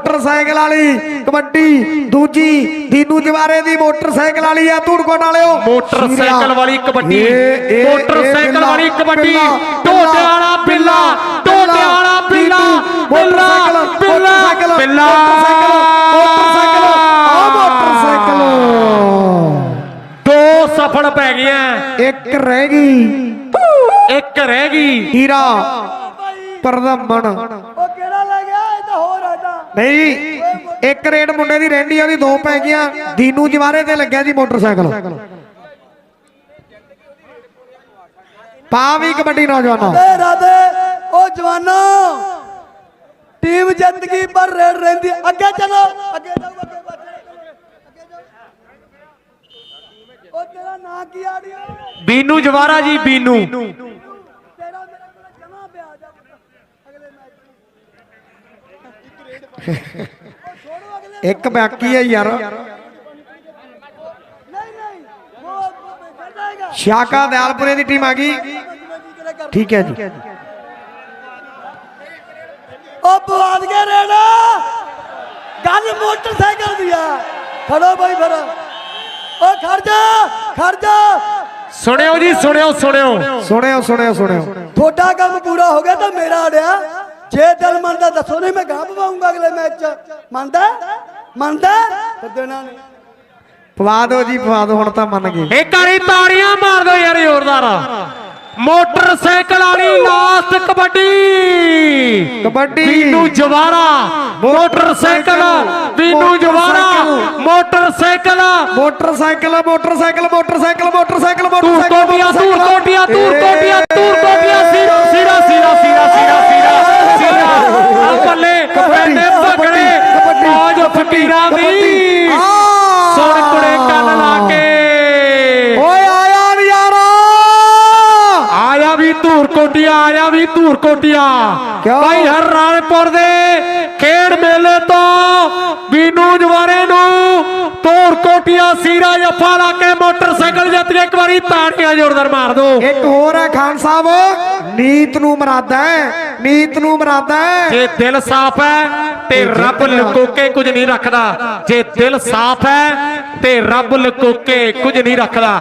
Motorcycle ਵਾਲੀ ਕਬੱਡੀ ਦੂਜੀ ਦੀਨੂ ਜਵਾਰੇ ਦੀ motorcycle ਵਾਲੀ ਆ ਧੂੜਕੋਟ ਵਾਲਿਓ। ਮੋਟਰਸਾਈਕਲ ਵਾਲੀ ਕਬੱਡੀ। ਮੋਟਰਸਾਈਕਲ ਵਾਲੀ ਕਬੱਡੀ। ਵਾਲਾ ਟੋਟੇ ਵਾਲਾ ਬਿੱਲਾ ਬਿੱਲਾ ਮੋਟਰਸਾਈਕਲ ਬਿੱਲਾ ਮੋਟਰਸਾਈਕਲ ਆ ਮੋਟਰਸਾਈਕਲ ਦੋ ਸਫਲ ਪੈ ਗਈਆਂ। ਇੱਕ ਰਹਿ ਗਈ। ਇੱਕ ਰਹਿ ਗਈ। ਹੀਰਾ। ਪਰਦਮਣ ਉਹ ਕਿਹੜਾ ਲੈ ਗਿਆ ਇਹ ਤਾਂ ਹੋਰ ਆਦਾ ਨਹੀਂ ਇੱਕ ਰੇਡ ਮੁੰਡੇ ਦੀ ਰਹਿੰਦੀ ਆ ਉਹਦੀ ਦੋ ਪੈ ਗਈਆਂ। ਦੀਨੂ ਜਵਾਰੇ ਤੇ ਲੱਗਿਆ ਜੀ ਮੋਟਰਸਾਈਕਲ। ਪਾ ਵੀ ਕਬੱਡੀ ਨੌਜਵਾਨੋ। ਤੇ ਰਾਦੇ ਉਹ ਜਵਾਨੋ ਟੀਮ ਜਿੱਤ ਗਈ ਪਰ ਰੇਡ ਰਹਿੰਦੀ ਅੱਗੇ ਚਲੋ ਅੱਗੇ ਜਾਓ ਅੱਗੇ ਵੱਧ ਅੱਗੇ ਜਾਓ ਉਹ ਤੇਰਾ ਨਾਂ ਕੀ ਆੜਿਓ ਬੀਨੂ ਜਵਾਰਾ ਜੀ ਬੀਨੂ ਤੇਰਾ ਮੇਰੇ ਕੋਲ ਜਮਾ ਪਿਆ ਜਾ ਅਗਲੇ ਮੈਚ ਛੋੜੋ ਅਗਲੇ ਇੱਕ ਬਾਕੀ ਹੈ ਯਾਰ ਨਹੀਂ ਨਹੀਂ ਉਹ ਚੱਲ ਜਾਏਗਾ ਸ਼ਾਕਾ ਦਿਆਲਪੁਰੇ ਦੀ ਟੀਮ ਆ ਗਈ ਠੀਕ ਹੈ ਜੀ ਉਹ ਪਵਾਦ ਕੇ ਰੇੜਾ ਗੱਲ ਮੋਟਰਸਾਈਕਲ ਦੀ ਆ ਖੜੋ ਬਾਈ ਫਿਰ ਓ ਖੜ ਜਾ ਖੜ ਜਾ ਸੁਣਿਓ ਜੀ ਸੁਣਿਓ ਸੁਣਿਓ ਸੁਣਿਓ ਸੁਣਿਓ ਸੁਣਿਓ ਤੁਹਾਡਾ ਕੰਮ ਪੂਰਾ ਹੋ ਗਿਆ ਤਾਂ ਮੇਰਾ ਅੜਿਆ ਜੇ ਦਿਲ ਮੰਨਦਾ ਦੱਸੋ ਨਹੀਂ ਮੈਂ ਗਾਂ ਪਵਾਉਂਗਾ ਅਗਲੇ ਮੈਚ ਚ। ਮੰਨਦਾ? ਮੰਨਦਾ? ਤੇ ਦੇਣਾ ਨਹੀਂ। ਪਵਾ ਦਿਓ ਜੀ ਪਵਾ ਦਿਓ ਹੁਣ ਤਾਂ ਮੰਨ ਗਏ। ਇੱਕ ਵਾਰੀ ਤਾੜੀਆਂ ਮਾਰ ਦਿਓ ਯਾਰ ਜ਼ੋਰਦਾਰ। ਮੋਟਰਸਾਈਕਲ ਵਾਲੀ last kabaddi. Kabaddi. Binu Jawara motorcycle Binu Jawara motorcycle. Motorcycle motorcycle motorcycle motorcycle Toor motorcycle ਕੋਟੀਆਂ ਤੂਰ ਕੋਟੀਆਂ ਤੂਰ ਕੋਟੀਆਂ ਤੂਰ ਆਇਆ ਵੀ ਧੂਰ ਕੋਟੀਆ? ਭਾਈ ਹਰਰਾਣਪੁਰ ਦੇ ਖੇਡ ਮੇਲੇ ਤੋਂ ਬੀਨੂ ਜਵਾਰੇ ਨੂੰ ਧੂਰ ਕੋਟੀਆ ਸੀਰਾ ਜੱਫਾ ਲਾ ਕੇ ਮੋਟਰਸਾਈਕਲ ਜਿੱਤ ਕੇ ਇੱਕ ਵਾਰੀ ਤਾੜੀਆਂ ਜ਼ੋਰਦਾਰ ਮਾਰ ਦੋ। ਇੱਕ ਹੋਰ ਹੈ ਖਾਨ ਸਾਹਿਬ। ਨੀਤ ਨੂੰ ਮਰਾਦਾ ਹੈ। ਨੀਤ ਨੂੰ ਮਰਾਦਾ ਹੈ। ਜੇ ਦਿਲ ਸਾਫ਼ ਹੈ ਤੇ ਰੱਬ ਲੁਕੋ ਕੇ ਕੁਝ ਨਹੀਂ ਰੱਖਦਾ। ਜੇ ਦਿਲ ਸਾਫ਼ ਹੈ ਤੇ ਰੱਬ ਲੁਕੋ ਕੇ ਕੁਝ ਨਹੀਂ ਰੱਖਦਾ।